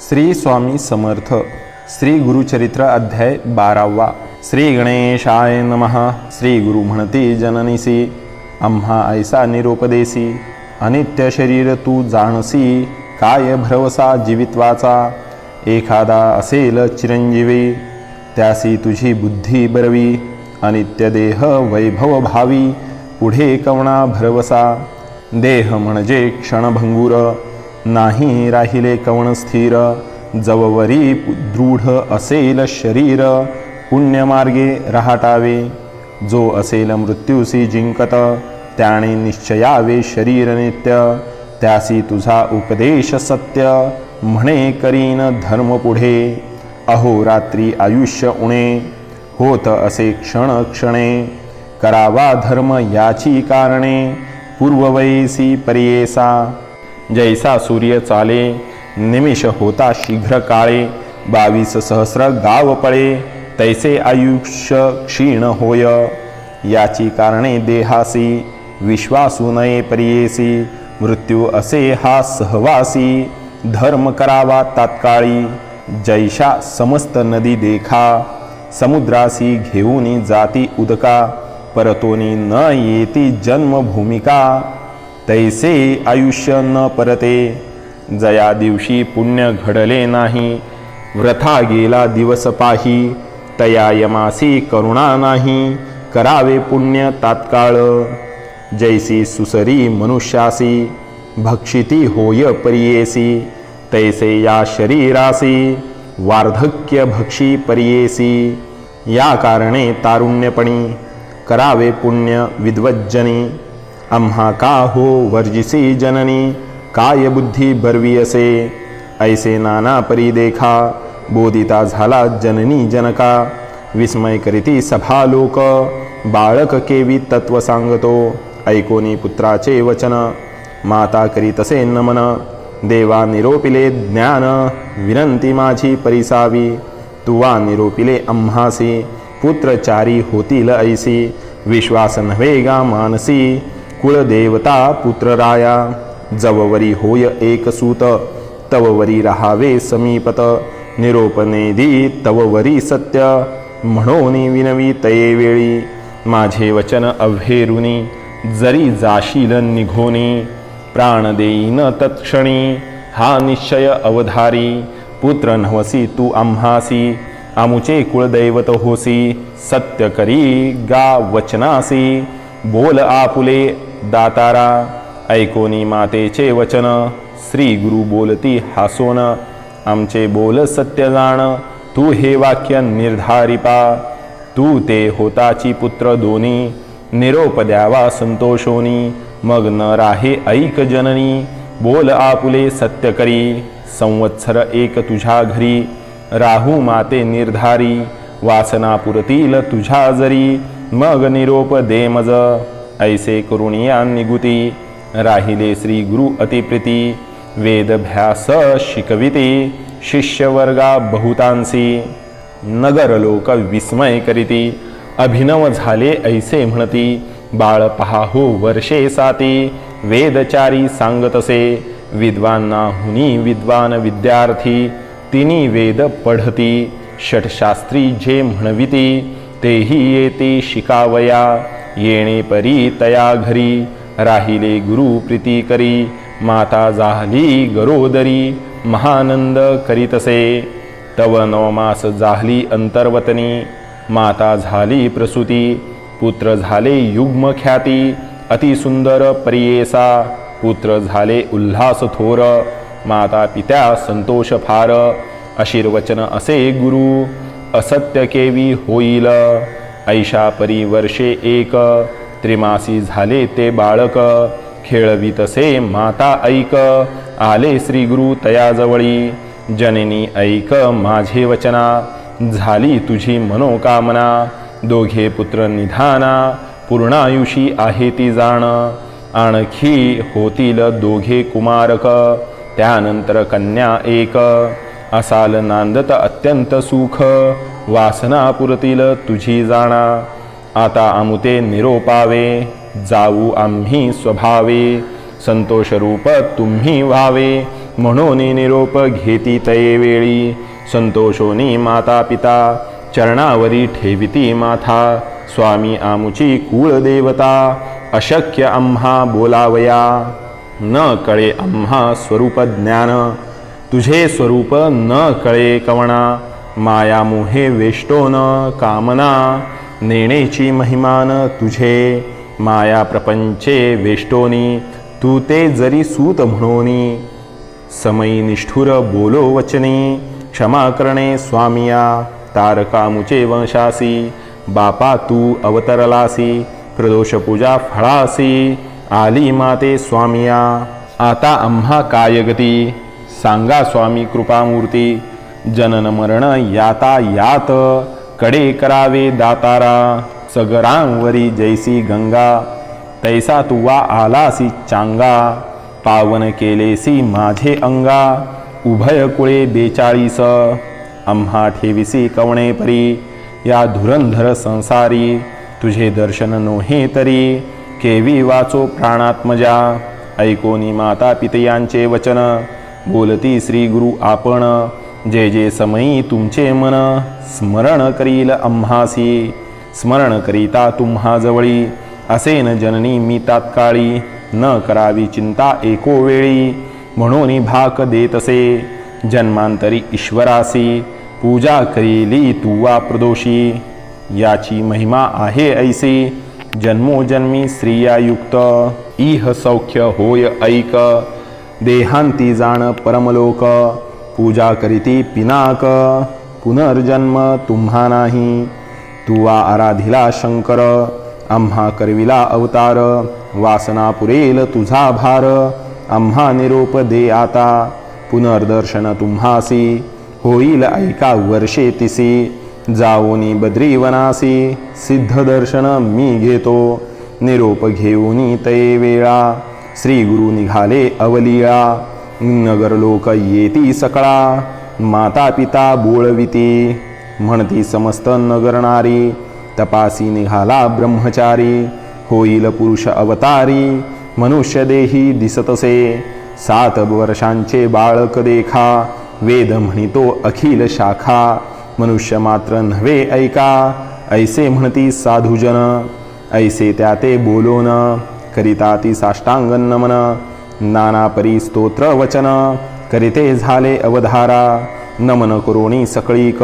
श्री स्वामी समर्थ श्री गुरुचरित्र अध्याय बारावा. श्री गणेशाय नमः. श्री गुरु म्हणती जननीसी आम्हा ऐसा निरोपदेसी. अनित्य शरीर तू जाणसी काय भरवसा जीवित्वाचा? एखादा असेल चिरंजीवी त्यासी तुझी बुद्धी बरवी. अनित्य देह वैभव भावी पुढे कवणा भरवसा? देह म्हणजे क्षणभंगूर नाही राहिले कवण स्थिर. जववरी दृढ असेल शरीर पुण्यमार्गे राहटावे. जो असेल मृत्यूसी जिंकत त्याने निश्चयावे शरीर नित्य. त्यासी तुझा उपदेश सत्य म्हणे करीन धर्म पुढे. अहो रात्री आयुष्य उणे. होत असे क्षण क्षणे. करावा धर्म याची कारणे. पूर्ववयसी पर्येसा. जैसा सूर्य चाले निमिष होता शीघ्र काळे बावीस सहस्र गाव पळे तैसे आयुष्य क्षीण होय। याची कारणे देहासी विश्वासू नये पर्येसी मृत्यू असे हा सहवासी धर्म करावा तात्काळी। जैशा समस्त नदी देखा समुद्रासी घेऊनी जाती उदका परतोनी न येती जन्मभूमिका। तैसे आयुष्य न परते। जया दिवशी पुण्य घडले नाही। व्रथा गेला दिवस पाही। तया यमासी करुणा नाही। करावे पुण्य तात्काळ। जैसी सुसरी मनुष्यासी। भक्षिती होय परियेसी। तैसे या शरीरासी। वार्धक्य भक्षी परियेसी। या कारणे तारुण्यपणी। करावे पुण्य विद्वज्जनी। आम्हा का हो वर्जिसी जननी काय बुद्धी बरवी असे ऐसे नाना परी देखा बोधिता झाला जननी जनका। विस्मय करीती सभा लोक बाळक केवी तत्व सांगतो ऐकोनी पुत्राचे वचन। माता करीत नमन देवा निरोपिले ज्ञान विनंती माझी परिसावी। तुवा निरोपिले अम्हासी पुत्रचारी होतील ऐसी। विश्वास नव्हे गा मानसी। कुळदेवता पुत्रराया। जववरी होय एक सूत तववरी रहावे समीपत। निरोपनेदी तववरी सत्य म्हणोनी विनवी तये वेळी। माझे वचन अव्हेरुनी जरी जाशील निघोनी। प्राण देईन तत्क्षणी हा निश्चय अवधारी। पुत्र नवसी तू आम्हासी आमुचे कुळदैवत होसी। सत्य करी गा वचनासी। बोल आपुले दातारा ऐकोनी मातेचे वचन श्री गुरु बोलती हासोन आमचे बोल सत्य जाण तू हे वाक्य निर्धारिपा तू ते होताची पुत्र दोनी निरोप द्यावा संतोषोनी मग न राहे ऐक जननी बोल आपुले सत्य करी संवत्सर एक तुझ्या घरी राहू माते निर्धारी वासना पुरतील तुझ्या जरी मग निरोप दे मज. ऐसे करुणिया निगुती। राहिले श्री गुरु अतिप्रिती। वेदभ्यास शिकविते। शिष्यवर्गा बहुतांसी। नगर लोक विस्मय करीती। अभिनव झाले ऐसे म्हणती। बाळ पहाहो वर्षे साती। वेदचारी सांगतसे। विद्वांना हुनी विद्वान विद्यार्थी। तिनी वेद पढती। षटशास्त्री जे म्हणविती तेही येते शिकावया। येणे परी तया घरी. राहिले गुरु प्रीती करी. माता जाहली गरोदरी. महानंद करीतसे. तव नवमास जाहली अंतर्वतनी. माता झाली प्रसूती. पुत्र झाले युग्म ख्याती. अतिसुंदर परियेसा. पुत्र झाले उल्हास थोर. माता पित्या संतोष फार. आशीर्वचन असे गुरु. असत्य केवी होईल. ऐशा परी वर्षे एक. त्रिमासी झाले ते बाळक. खेळवितसे माता ऐक. आले श्री गुरु तयाजवळी. जननी ऐक माझे वचना. झाली तुझी मनोकामना. दोघे पुत्र निधाना. पूर्णायुषी आहे ती जाण. आणखी होतील दोघे कुमारक. त्यानंतर कन्या एक. असाल नांदत अत्यंत सुख. वासना पुरतील तुझी जाणा. आता आमुते निरोपावे जाऊ आम्ही स्वभावे संतोषरूप तुम्ही व्हावे. म्हणून निरोप घेती तये वेळी. संतोषोनी माता पिता चरणावरी ठेविती माथा. स्वामी आमुची कुळदेवता अशक्य आम्हा बोलावया. न कळे आम्हा स्वरूप ज्ञान. तुझे स्वरूप न कळे कवणा. माया मोहे वेष्टोन कामना नेणेची महिमान तुझे. माया प्रपंचे वेष्टोनी तू ते जरी सूत म्हणोनी. समयी निष्ठुर बोलो वचने क्षमा करणे स्वामिया तारकामुचे वंशासी. बापा तू अवतरलासी प्रदोष पूजा फळासी. आली माते स्वामिया आता आम्हा काय गती? सांगा स्वामी कृपामूर्ती जनन मरण याता यात कडे करावे दातारा सगरांवरी जैसी गंगा तैसा तुवा आलासी चांगा पावन केलेसी माझे अंगा उभय कुळे बेचाळीस आम्हा ठेविसी कवणे परी या धुरंधर संसारी तुझे दर्शन नोहे तरी केवी वाचो प्राणात्मजा ऐकोनी माता पितयांचे वचन बोलती श्री गुरु आपण जे जे समयी तुमचे मन स्मरण करील आम्हासी स्मरण करीता तुम्हा जवळी. असेन जननी मी तात्काळी न करावी चिंता एको वेळी. म्हणून भाक देतसे जन्मांतरी ईश्वरासी पूजा करीली तुवा प्रदोषी. याची महिमा आहे ऐसी जन्मोजन्मी स्त्रियायुक्त. इह सौख्य होय ऐक देहांती जाण परमलोक. पूजा करीती पिनाक. पुनर्जन्म तुम्हा नाही. तुवा आराधिला शंकर. आम्हा करविला अवतार. वासना पुरेल तुझा भार. आम्हा निरोप दे आता. पुनर्दर्शन तुम्हासी. होईल ऐका वर्षे तिसी. जाओनी बद्रीवनासी सिद्ध दर्शन मी घेतो. निरोप घेऊनी तये वेळा. श्रीगुरु निघाले अवलिया. नगर लोक येती सकळा माता पिता बोळविती म्हणती समस्त नगरणारी तपासी निघाला ब्रह्मचारी होईल पुरुष अवतारी मनुष्य देही दिसतसे सात वर्षांचे बाळक देखा वेद म्हणितो अखिल शाखा मनुष्य मात्र नव्हे ऐका ऐसे म्हणती साधुजन ऐसे त्या ते बोलोन करिता ती साष्टांग नमन नाना परी स्तोत्र वचन करिते झाले अवधारा नमन करोणी सकळीक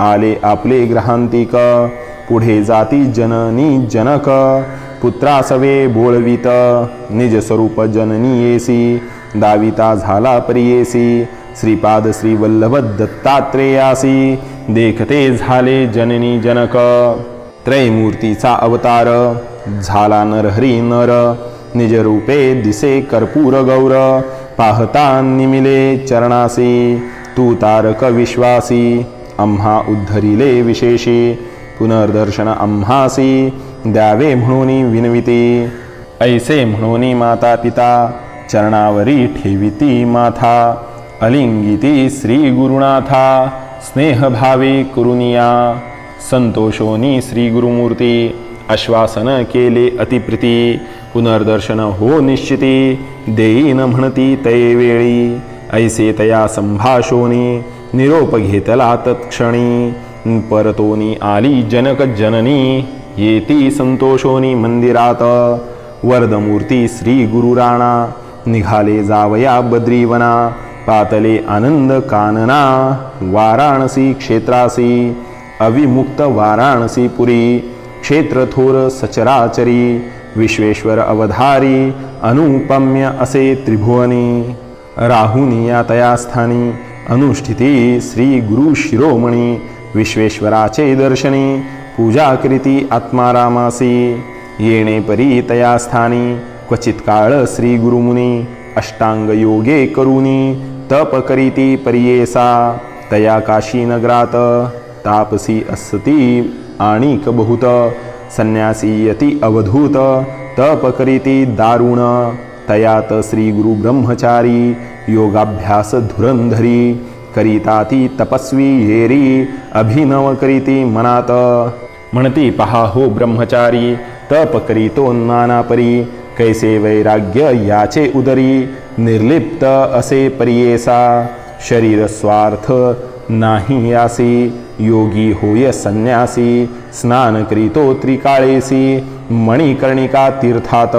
आले आपले ग्रहांतिक पुढे जाती जननी जनक पुत्रासवे बोळवित निज स्वरूप जननी येसी दाविता झाला परियेसी श्रीपाद श्रीवल्लभ दत्तात्रेयासी देखते झाले जननी जनक. त्रयमूर्तीचा अवतार झाला नरहरी नर निज रूपे दिसे कर्पूर गौर पाहता निमिले चरणासी तू तारक विश्वासी आम्हा उद्धरिले विशेषी पुनर्दर्शन आम्हासी द्यावे म्हणून विनविती ऐसे म्हणून माता पिता चरणावरी ठेविती माथा अलिंगिती श्री गुरुनाथा स्नेहभावे कुरुनिया संतोषोनी श्री गुरुमूर्ती आश्वासन केले अतिप्रिती पुनर्दर्शन हो निश्चिती देईन म्हणती तये वेळी. ऐसे तया संभाषोनी निरोप घेतला तत्क्षणी. परतोनी आली जनक जननी येती संतोषोनी मंदिरात. वरदमूर्ती श्री गुरुराणा निघाले जावया बद्रीवना पातले आनंद कानना वाराणसी क्षेत्रासी अविमुक्त वाराणसी पुरी क्षेत्र थोर सचराचरी विश्वेश्वर अवधारी अनुपम्य असे त्रिभुवनी। राहुनिया तया स्थानी अनुष्ठिती श्री गुरु शिरोमणी। विश्वेश्वराचे दर्शनी पूजा आत्मारामासी। येणे परी तया स्थानी क्वचित काळ श्री गुरुमुनी अष्टांग योगे करुनी तप करीती परियेसा। तया काशी नगरात तापसी असती आणि बहुत। संन्यासी यती अवधूत तप करीती दारुण तयात श्री गुरु ब्रह्मचारी योगाभ्यास धुरंधरी करीता ती तपस्वी येरी अभिनव करीती मनात। म्हणती पहा हो ब्रह्मचारी तप करीतो नानापरी कैसे वैराग्य याचे उदरी निर्लिप्त असे परियेसा शरीर स्वार्थ नाही यासी। योगी होय संन्यासी स्नान करीतो त्रिकाळेसी मणिकर्णिका तीर्थात।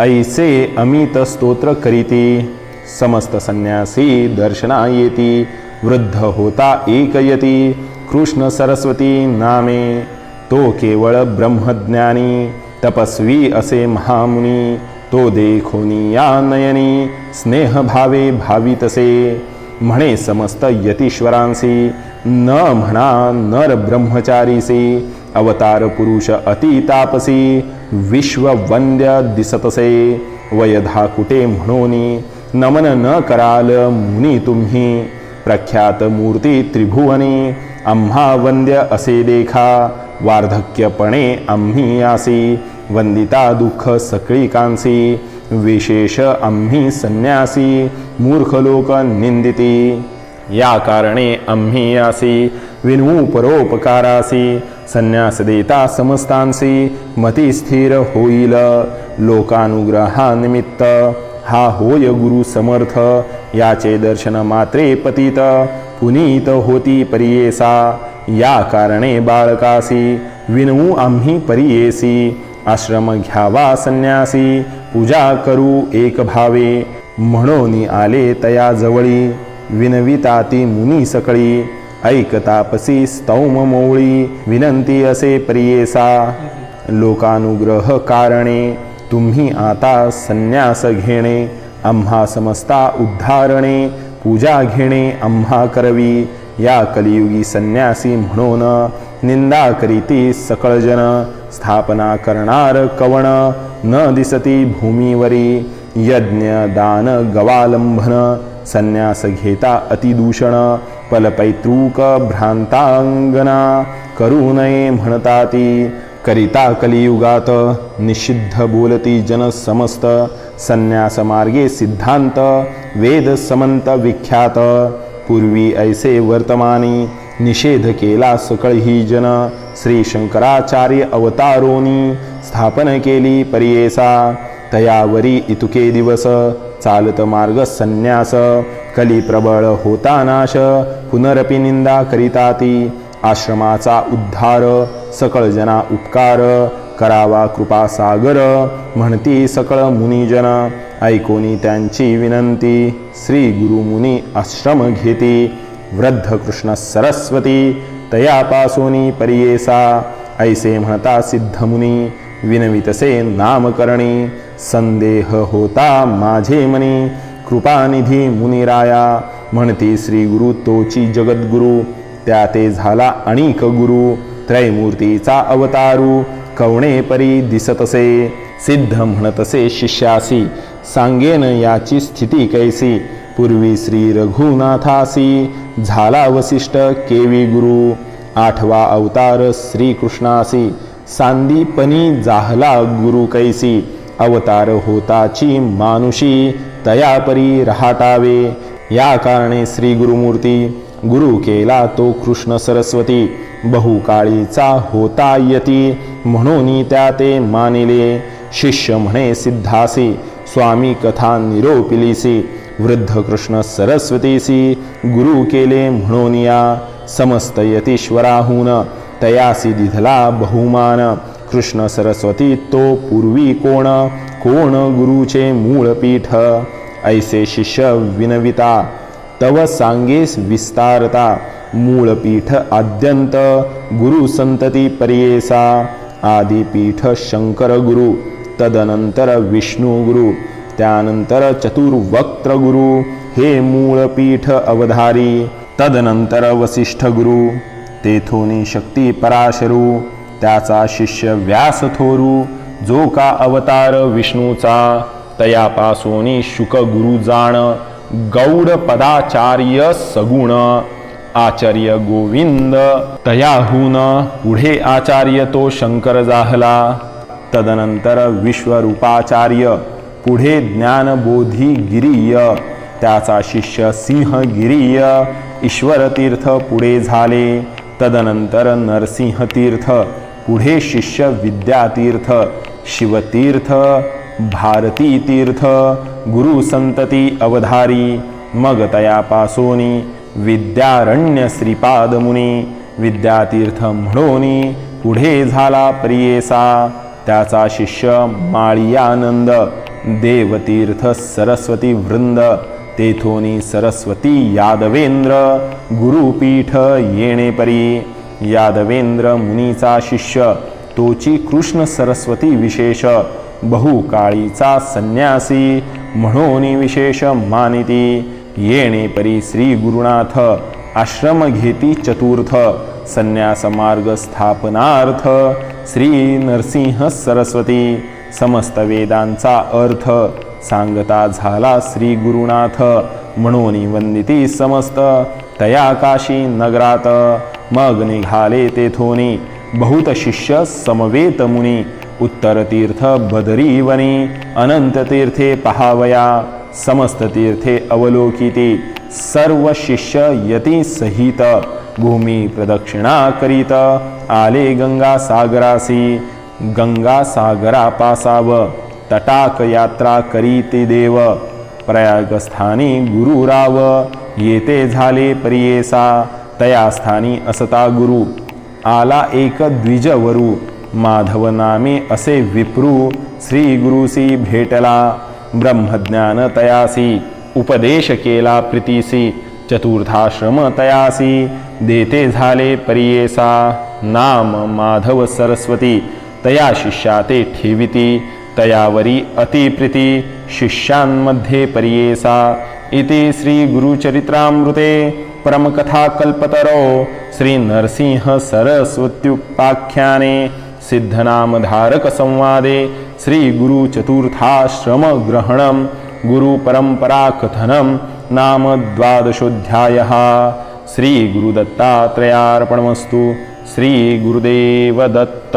ऐसे अमित स्तोत्र करीती। समस्त संन्यासी दर्शना येती वृद्ध होता एकयती। कृष्ण सरस्वती नामे तो केवळ ब्रह्मज्ञानी। तपस्वी असे महामुनी तो देखोनी या नयनी। स्नेहभावे भावितसे म्हणे समस्त यतीश्वरांसी। न म्हणा नर ब्रह्मचारीसी अवतार पुरुष अतितापसी विश्ववंद्य दिसतसे वयधा कुटे म्हणोनी नमन न कराल मुनी तुम्ही प्रख्यात मूर्ती त्रिभुवनी आम्हा वंद्य असे देखा वार्धक्यपणे आम्ही आसी वंदिता दुःख सकळिकांसी विशेष आम्ही संन्यासी मूर्ख लोक निंदिती. या कारणे आम्ही यासी विनवू परोपकारासी संन्यास देता समस्तांसी मती स्थिर होईल लोकानुग्रहानिमित्त. हा होय गुरु समर्थ याचे दर्शन मात्रे पतित पुनीत होती परियेसा. या कारणे बाळकासी विनवू आम्ही परियेसी. आश्रम घ्यावा संन्यासी पूजा करू एक भावे म्हणून आले तया जवळी. विनविताती मुनी सकळी। ऐकतापसी स्तौम मोवळी विनंती असे प्रियेसा लोकानुग्रह कारणे। तुम्ही आता संन्यास घेणे। आम्हा समस्ता उद्धारणे। पूजा घेणे। आम्हा करवी। या कलियुगी संन्यासी म्हणून निंदा करीती सकळजन। स्थापना करणार कवण। न दिसती भूमीवरी। यज्ञ दान गवालंभन संन्यास घेता अतिदूषण पलपैतृक भ्रांतांगना करू नये म्हणता ती करिता कलियुगात निषिद्ध बोलती जन समस्त संन्यास मार्गे सिद्धांत वेद समंत विख्यात। पूर्वी ऐसे वर्तमानी निषेध केला सकळ ही जन श्री शंकराचार्य अवतारोनी स्थापन केली परियेसा तयावरी इतुके दिवस। चालत मार्ग संन्यास. कली प्रबळ होता नाश. पुनरपि निंदा करिता ती. आश्रमाचा उद्धार. सकळ जना उपकार. करावा कृपा सागर. म्हणती सकळ मुनिजन. ऐकोनी त्यांची विनंती. श्री गुरुमुनी आश्रम घेती. वृद्ध कृष्ण सरस्वती. तयापासोनी परियेसा. ऐसे म्हणता सिद्धमुनी विनवितसे नामकरणी। संदेह होता माझे मनी। कृपानिधी मुनिराया म्हणती श्री गुरु तोची जगद्गुरु। त्या ते झाला अणिक गुरु। त्रयमूर्तीचा अवतारू। कवणे परी दिसतसे। सिद्ध म्हणतसे शिष्यासी। सांगेन याची स्थिती कैसी। पूर्वी श्री रघुनाथासी। झाला वसिष्ठ केवी गुरु। आठवा अवतार श्रीकृष्णासी। सांदीपनी जाहला गुरु कैसी अवतार होताची मानुषी तयापरी राहतावे। या कारणे श्री गुरुमूर्ती गुरु केला तो कृष्ण सरस्वती बहुकाळीचा होता यती म्हणून त्या ते मानिले। शिष्य म्हणे सिद्धासी स्वामी कथा निरोपिलीसी वृद्ध कृष्ण सरस्वतीसी गुरु केले म्हणून या समस्त यतीश्वराहून। तयासी दिधला बहुमान। कृष्ण सरस्वती तो पूर्वी कोण? कोण गुरुचे मूळ पीठ ऐसे शिष्य विनविता तव सांगेस विस्तारता। मूळ पीठ आद्यंत गुरु संतती परियेसा। आदिपीठ शंकर गुरु तदनंतर विष्णू गुरु त्यानंतर चतुर्वक्त्र गुरु। हे मूळ पीठ अवधारी तदनंतर वसिष्ठ गुरु। तेथोनी शक्ती पराशरू त्याचा शिष्य व्यास थोरू जो का अवतार विष्णूचा तयापासोनी शुक गुरु जाण गौड पदाचार्य सगुण. आचार्य गोविंद तयाहून पुढे आचार्य तो शंकर जाहला. तदनंतर विश्वरूपाचार्य पुढे ज्ञानबोधी गिरीय त्याचा शिष्य सिंहगिरीय ईश्वरतीर्थ पुढे झाले. तदनंतर नरसिंहतीर्थ पुढे शिष्य विद्यातीर्थ शिवतीर्थ भारती तीर्थ गुरु संतती अवधारी मग तया पासोनी विद्यारण्य श्रीपादमुनी विद्यातीर्थ म्हणोनी पुढे झाला प्रियेसा त्याचा शिष्य माळियानंद देवतीर्थ सरस्वती वृंद तेथोनी सरस्वती यादवेंद्र गुरुपीठ येणे परी. यादवेंद्र मुनीचा शिष्य तोची कृष्ण सरस्वती विशेष बहुकाळीचा संन्यासी म्हणून विशेष मानिती. येणे परी श्री गुरुनाथ आश्रम घेती चतुर्थ संन्यास मार्ग स्थापनार्थ. श्री नरसिंह सरस्वती समस्त वेदांचा अर्थ सांगता झाला श्री गुरुनाथ म्हणून वंदिती समस्त. तया काशी नगरात. मग निघाले तेथोनी बहुत शिष्य समवेत मुनी. उत्तर तीर्थ बदरी वनी. अनंत तीर्थे पहावया. समस्त तीर्थे अवलोकिती. सर्व शिष्य यती सहित. भूमी प्रदक्षिणा करीत. आले गंगा सागरासी गंगा सागरा पासाव तटाक यात्रा करीती देव। प्रयागस्थानी गुरुराव येते झाले परियेसा। तया स्थानी असता गुरु। आला एक द्विजवरू। माधव नामे असे विप्रू। श्री गुरुसी भेटला। ब्रह्मज्ञान तयासी। उपदेश केला प्रीतीसी। चतुर्थाश्रम तयासी। देते झाले परियेसा। नाम माधव सरस्वती। तया शिष्या ते ठेविती। तया वरी अतिप्रीति शिष्यान्मध्ये परियेसा इति श्रीगुरुचरित्रामृते परमकथाकल्पतरो श्रीनृसिंहसरस्वत्युपाख्याने सिद्धनामधारकसंवादे श्रीगुरुचतुर्थाश्रमग्रहणं गुरुपरम्पराकथनं नाम द्वादशोऽध्यायः श्रीगुरुदत्तात्रयार्पणमस्तु श्रीगुरुदेवदत्त